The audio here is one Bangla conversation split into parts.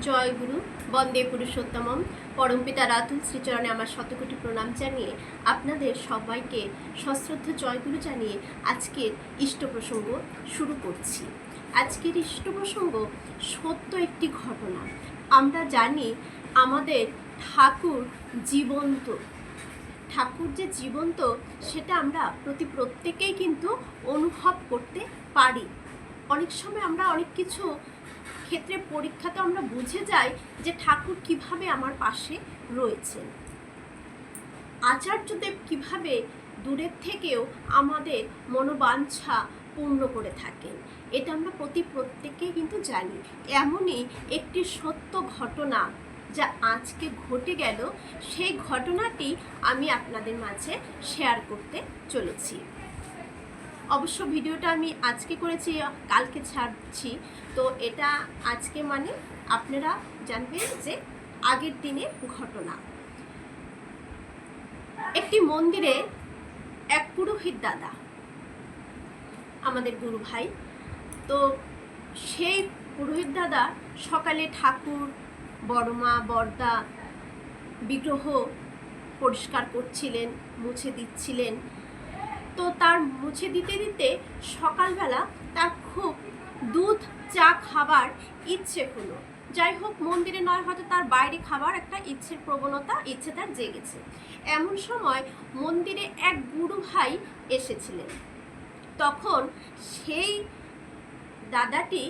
জয় গুরু বন্দে পুরুষোত্তমম। পরমপিতা রাতুল শ্রীচরণে আমার শতকোটি প্রণাম জানিয়ে আপনাদের সবাইকে সশ্রদ্ধ জয়গুরু জানিয়ে আজকের ইষ্ট প্রসঙ্গ শুরু করছি। আজকের ইষ্ট প্রসঙ্গ সত্য একটি ঘটনা। আমরা জানি আমাদের ঠাকুর জীবন্ত। ঠাকুর যে জীবন্ত, সেটা আমরা প্রতি প্রত্যেকেই কিন্তু অনুভব করতে পারি। অনেক সময় আমরা অনেক কিছু ক্ষেত্রে পরীক্ষাতে আমরা বুঝে যাই যে ঠাকুর কীভাবে আমার পাশে রয়েছেন। আচার্যদেব কীভাবে দূরের থেকেও আমাদের মনোবাঞ্ছা পূর্ণ করে থাকেন, এটা আমরা প্রতি প্রত্যেকেই কিন্তু জানি। এমনই একটি সত্য ঘটনা যা আজকে ঘটে গেল, সেই ঘটনাটি আমি আপনাদের মাঝে শেয়ার করতে চলেছি। অবশ্য ভিডিওটা আমি আজকে করেছি, কালকে ছাড়ছি। তো এটা আজকে মানে আপনারা জানবেন যে আগের দিনের ঘটনা। একটি মন্দিরে এক পুরোহিত দাদা, আমাদের গুরু ভাই, তো সেই পুরোহিত দাদা সকালে ঠাকুর, বড়মা বর্দা বিগ্রহ পরিষ্কার করছিলেন, মুছে দিচ্ছিলেন। তো তার মুছে দিতে দিতে সকালবেলা তার খুব দুধ, চা খাবার ইচ্ছে হলো। যাই হোক, মন্দিরে নয়, হয়তো তার বাইরে খাবার একটা ইচ্ছের প্রবণতা, ইচ্ছে তার জেগেছে। এমন সময় মন্দিরে এক গুরু ভাই এসেছিলেন। তখন সেই দাদাটি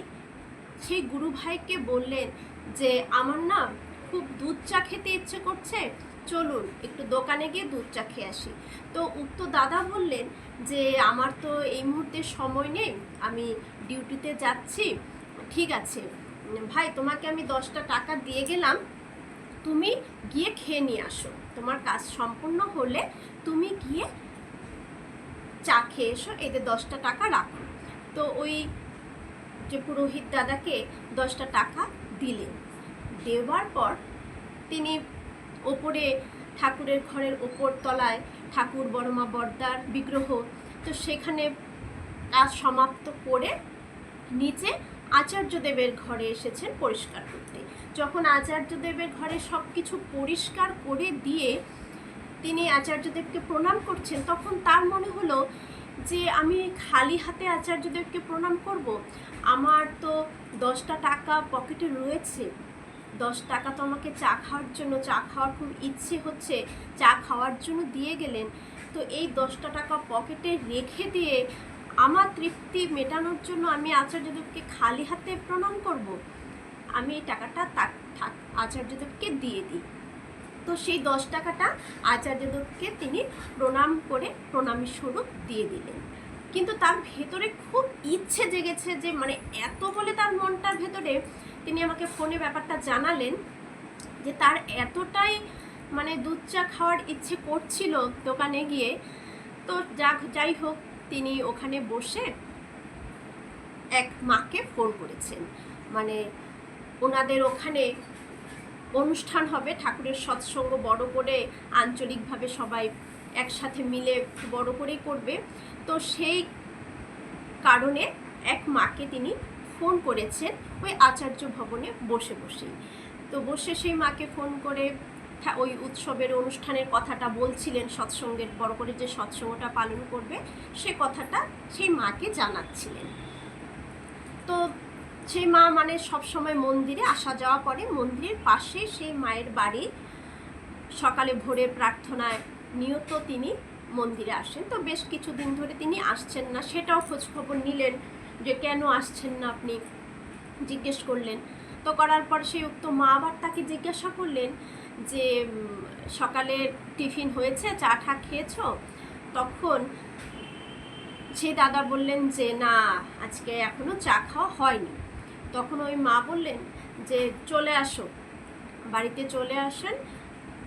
সেই গুরু ভাইকে বললেন যে, আমার না খুব দুধ চা খেতে ইচ্ছে করছে চলুন, একটু দোকানে গিয়ে দুধ চা খেয়ে আসি। তো উক্ত দাদা বললেন যে, আমার তো এই মুহূর্তে সময় নেই, আমি ডিউটিতে যাচ্ছি। ঠিক আছে, ভাই, তোমাকে আমি দশটা টাকা দিয়ে গেলাম। তুমি গিয়ে খেয়ে নিয়ে আসো। তোমার কাজ সম্পূর্ণ হলে তুমি গিয়ে চা খেয়ে এসো এদের দশটা টাকা রাখো। তো ওই যে পুরোহিত দাদাকে দশটা টাকা দিলেন। দেওয়ার পর তিনি ওপরে ঠাকুরের ঘরের ওপর তলায় ঠাকুর বড়মা বর্দার বিগ্রহ। তো সেখানে কাজ সমাপ্ত করে নিচে আচার্যদেবের ঘরে এসেছেন পরিষ্কার করতে। যখন আচার্যদেবের ঘরে সব কিছু পরিষ্কার করে দিয়ে তিনি আচার্যদেবকে প্রণাম করছেন, তখন তার মনে হলো যে আমি খালি হাতে আচার্যদেবকে প্রণাম করব? আমার তো দশটা টাকা পকেটে রয়েছে। দশ টাকা তো আমাকে চা খাওয়ার জন্য, চা খাওয়ার খুব ইচ্ছে হচ্ছে, চা খাওয়ার জন্য দিয়ে গেলেন। তো এই দশটা টাকা পকেটে রেখে দিয়ে আমার তৃপ্তি মেটানোর জন্য আমি আচার্যদেবকে খালি হাতে প্রণাম করব। আমি এই টাকাটা তাক থাক আচার্যদেবকে দিয়ে দিই। তো সেই দশ টাকাটা আচার্যদেবকে তিনি প্রণাম করে প্রণামী স্বরূপ দিয়ে দিলেন। কিন্তু তার ভেতরে খুব ইচ্ছে জেগেছে যে মানে এত বলে তার মনটার ভেতরে তিনি আমাকে ফোনে ব্যাপারটা জানালেন যে তার এতটাই মানে দুধ চা খাওয়ার ইচ্ছে করছিল দোকানে গিয়ে। তো যাক যাই হোক, তিনি ওখানে বসে এক মাকে ফোন করেছেন। মানে ওনাদের ওখানে অনুষ্ঠান হবে, ঠাকুরের সৎসঙ্গ বড় করে আঞ্চলিকভাবে সবাই একসাথে মিলে বড় করেই করবে। তো সেই কারণে এক মাকে তিনি ফোন করেছেন। ওই আচার্য ভবনে বসে বসেই তো বসে সেই মাকে ফোন করে ওই উৎসবের অনুষ্ঠানের কথাটা বলছিলেন সৎসঙ্গের, বড় করে যে সৎসঙ্গটা পালন করবে, সে কথাটা সেই মাকে জানাচ্ছিলেন। তো সেই মা মানে সব সময় মন্দিরে আসা যাওয়া করে, মন্দিরের পাশে সেই মায়ের বাড়ি। সকালে ভোরের প্রার্থনায় নিয়ত তিনি মন্দিরে আসেন। তো বেশ কিছুদিন ধরে তিনি আসছেন না, সেটাও খোঁজখবর নিলেন যে কেন আসছেন না আপনি? জিজ্ঞেস করলেন। তো করার পর সেই উক্ত মা আবার তাকে জিজ্ঞাসা করলেন যে সকালে টিফিন হয়েছে, চা ঠা খেয়েছো? তখন সেই দাদা বললেন যে, না, আজকে এখনও চা খাওয়া হয়নি। তখন ওই মা বললেন যে, চলে আসো, বাড়িতে চলে আসেন,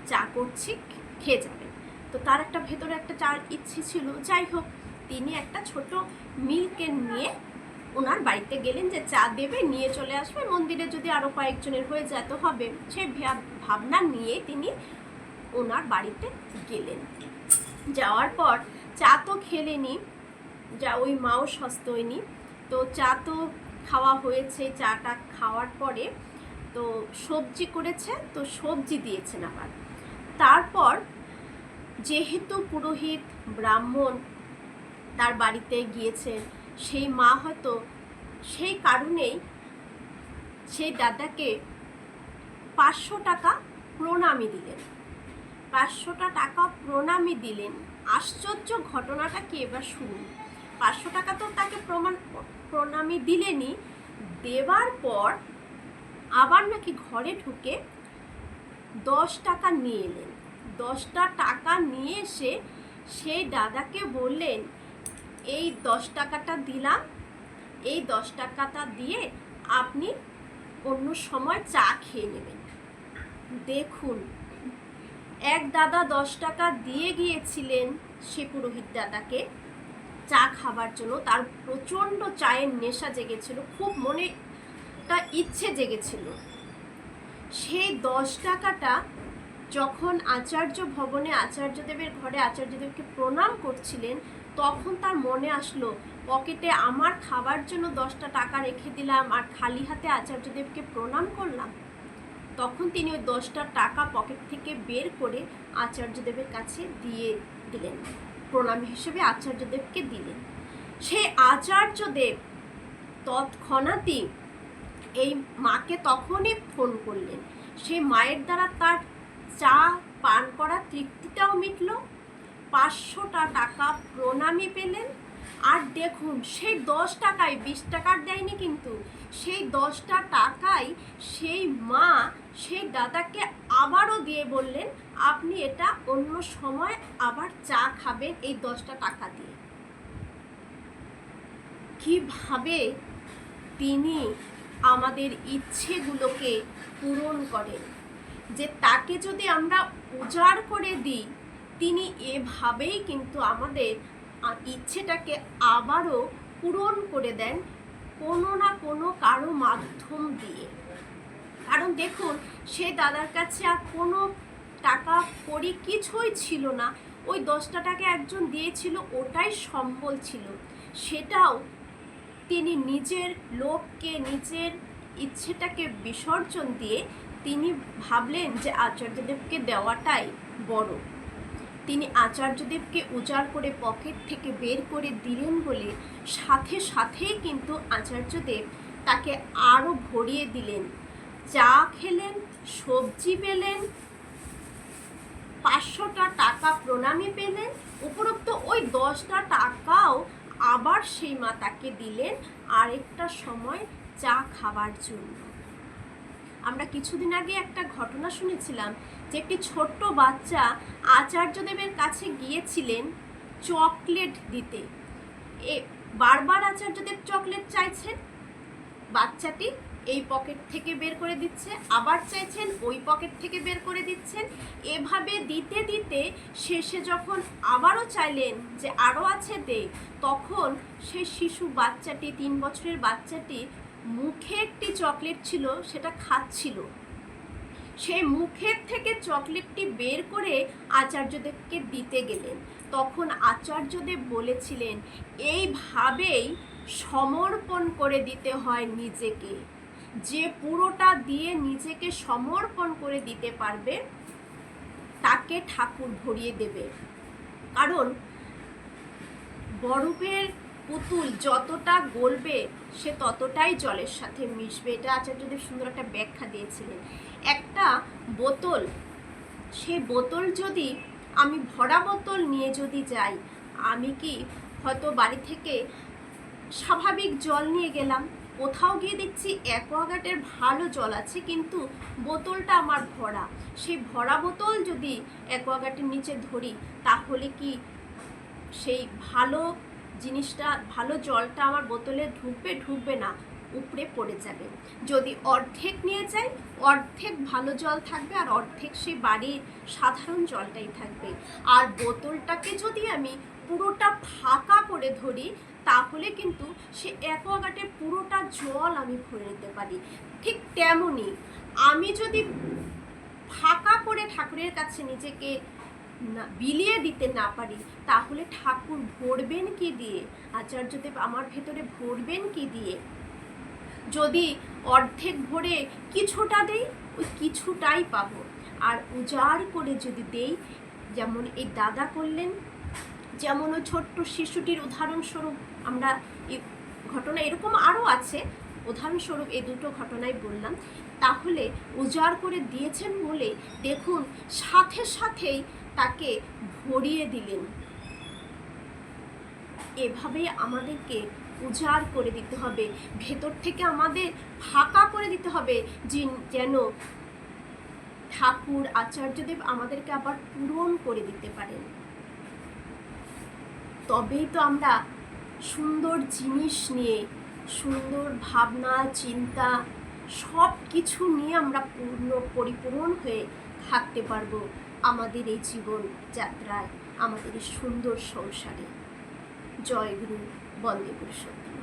চা করছি, খেয়ে যাবেন। তো তার একটা ভেতরে একটা চার ইচ্ছে ছিল। যাই হোক, তিনি একটা ছোট মিল্কের নিয়ে ওনার বাড়িতে গেলেন যে চা দেবে, নিয়ে চলে আসবে। মন্দিরে যদি আরও কয়েকজনের হয়ে যায় তো হবে। ভাব- ভাবনা নিয়ে তিনি ওনার বাড়িতে গেলেন। যাওয়ার পর চা তো খেলেনি, যা ওই মাও সস্তয়নি। তো চা তো খাওয়া হয়েছে, চাটা খাওয়ার পরে তো সবজি করেছে, তো সবজি দিয়েছেন আবার। তারপর যেহেতু পুরোহিত ব্রাহ্মণ তার বাড়িতে গিয়েছেন সেই মা হয়তো সেই কারণেই সেই দাদাকে পাঁচশো টাকা প্রণামী দিলেন। পাঁচশোটা টাকা প্রণামী দিলেন। আশ্চর্য ঘটনাটা কি এবার শুনুন। পাঁচশো টাকা তো তাকে প্রমাণ, প্রণামী দিলেনই দেবার পর আবার নাকি ঘরে ঢুকে দশ টাকা নিয়ে এলেন। দশটা টাকা নিয়ে এসে সেই দাদাকে বললেন এই দশ টাকাটা দিলাম। এই দশ টাকাটা দিয়ে আপনি অন্য সময় চা খেয়ে নেবেন। দেখুন, এক দাদা দশ টাকা দিয়ে গিয়েছিলেন সে পুরোহিত দাদাকে চা খাবার জন্য। তার প্রচণ্ড চায়ের নেশা জেগেছিল, খুব মনেটা ইচ্ছে জেগেছিল। সেই দশ টাকাটা যখন আচার্য ভবনে, আচার্যদেবের ঘরে আচার্যদেবকে প্রণাম করছিলেন তখন তার মনে আসলো, পকেটে আমার খাবার জন্য দশটা টাকা রেখে দিলাম আর খালি হাতে আচার্যদেবকে প্রণাম করলাম। তখন তিনি ওই দশটা টাকা পকেট থেকে বের করে আচার্যদেবের কাছে দিয়ে দিলেন। প্রণাম হিসেবে আচার্যদেবকে দিলেন। সেই আচার্যদেব তৎক্ষণাৎই এই মাকে তখনই ফোন করলেন। সেই মায়ের দ্বারা তার চা পান করার তৃপ্তিটাও মিটল পাঁচশোটা টাকা প্রণামী পেলেন। আর দেখুন, সেই দশ টাকায়, বিশ টাকার দেয়নি কিন্তু, সেই দশটা টাকায় সেই মা সেই দাদাকে আবারও দিয়ে বললেন, আপনি এটা অন্য সময় আবার চা খাবেন এই দশটা টাকা দিয়ে। কীভাবে তিনি আমাদের ইচ্ছেগুলোকে পূরণ করেন, যে তাকে যদি আমরা উজাড় করে দিই তিনি এভাবেই কিন্তু আমাদের ইচ্ছেটাকে আবারও পূরণ করে দেন কোনো না কোনো কারও মাধ্যম দিয়ে। কারণ দেখুন, সে দাদার কাছে আর কোনো টাকা করি কিছুই ছিল না। ওই দশটা টাকা একজন দিয়েছিল, ওটাই সম্বল ছিল। সেটাও তিনি নিজের লোককে, নিজের ইচ্ছেটাকে বিসর্জন দিয়ে তিনি ভাবলেন যে আচার্যদেবকে দেওয়াটাই বড়। তিনি আচার্যদেবকে উজাড় করে পকেট থেকে বের করে দিলেন বলে সাথে সাথেই কিন্তু আচার্যদেব তাকে আরও ভরিয়ে দিলেন। চা খেলেন, সবজি পেলেন, পাঁচশোটা টাকা প্রণামী পেলেন, উপরোক্ত ওই দশটা টাকাও আবার সেই মা তাকে দিলেন আরেকটা সময় চা খাবার জন্য। আমরা কিছুদিন আগে একটা ঘটনা শুনেছিলাম যে একটি ছোট্ট বাচ্চা আচার্যদেবের কাছে গিয়েছিলেন চকলেট দিতে। এ, বারবার আচার্যদেব চকলেট চাইছেন? বাচ্চাটি এই পকেট থেকে বের করে দিচ্ছে, আবার চাইছেন, ওই পকেট থেকে বের করে দিচ্ছেন। এভাবে দিতে দিতে শেষে যখন আবারও চাইলেন যে আরও আছে দে, তখন সেই শিশু বাচ্চাটি, তিন বছরের বাচ্চাটি মুখে একটি চকলেট ছিল, সেটা খাচ্ছিল। সেই মুখের থেকে চকলেটটি বের করে আচার্যদেবকে দিতে গেলেন। তখন আচার্যদেব বলেছিলেন, এইভাবেই সমর্পণ করে দিতে হয় নিজেকে। যে পুরোটা দিয়ে নিজেকে সমর্পণ করে দিতে পারবে, তাকে ঠাকুর ভরিয়ে দেবে। কারণ বরফের পুতুল যতটা গলবে, সে ততটাই জলের সাথে মিশবে। এটা আচার্যদেব সুন্দর একটা ব্যাখ্যা দিয়েছিলেন। একটা বোতল সেই বোতল যদি আমি ভরা বোতল নিয়ে যদি যাই, আমি কি হয়তো বাড়ি থেকে স্বাভাবিক জল নিয়ে গেলাম? কোথাও গিয়ে দেখছি অ্যাকোয়াগার্ডের ভালো জল আছে, কিন্তু বোতলটা আমার ভরা। সেই ভরা বোতল যদি অ্যাকোয়াগার্ডের নিচে ধরি, তাহলে কি সেই ভালো জিনিসটা ভালো জলটা আমার বোতলে ঢুকবে ঢুকবে না উপরে পড়ে যাবে। যদি অর্ধেক নিয়ে যাই, অর্ধেক ভালো জল থাকবে আর অর্ধেক সেই বাড়ির সাধারণ জলটাই থাকবে। আর বোতলটাকে যদি আমি পুরোটা ফাঁকা করে ধরি, তাহলে কিন্তু সে অ্যাকোয়াগার্ডে পুরোটা জল আমি ভরে নিতে পারি। ঠিক তেমনই আমি যদি ফাঁকা করে ঠাকুরের কাছে নিজেকে না, বিলিয়ে দিতে না পারি, তাহলে ঠাকুর ভরবেন কি দিয়ে? আচার্যদেব আমার ভেতরে ভরবেন কি দিয়ে? যদি অর্ধেক ভরে কিছুটা দেই, ওই কিছুটাই পাবো। আর উজাড় করে যদি দেই, যেমন এই দাদা করলেন, যেমন ওই ছোট্ট শিশুটির উদাহরণস্বরূপ আমরা এই ঘটনা, এরকম আরও আছে, উদাহরণস্বরূপ এই দুটো ঘটনাই বললাম। তাহলে উজাড় করে দিয়েছেন বলে দেখুন, সাথে সাথেই তাকে ভরিয়ে দিলেন। এভাবেই আমাদেরকে উজাড় করে দিতে হবে, ভেতর থেকে আমাদের ফাঁকা করে দিতে হবে যেন ঠাকুর আচার্যদেব আমাদেরকে আবার পূরণ করে দিতে পারেন। তবেই তো আমরা সুন্দর জিনিস নিয়ে, সুন্দর ভাবনা, চিন্তা সব কিছু নিয়ে আমরা পূর্ণ, পরিপূরণ হয়ে থাকতে পারব। আমাদের এই জীবন যাত্রায় আমাদের এই সুন্দর সংসারে। জয় গুরু বন্দে পুরুষোত্তম।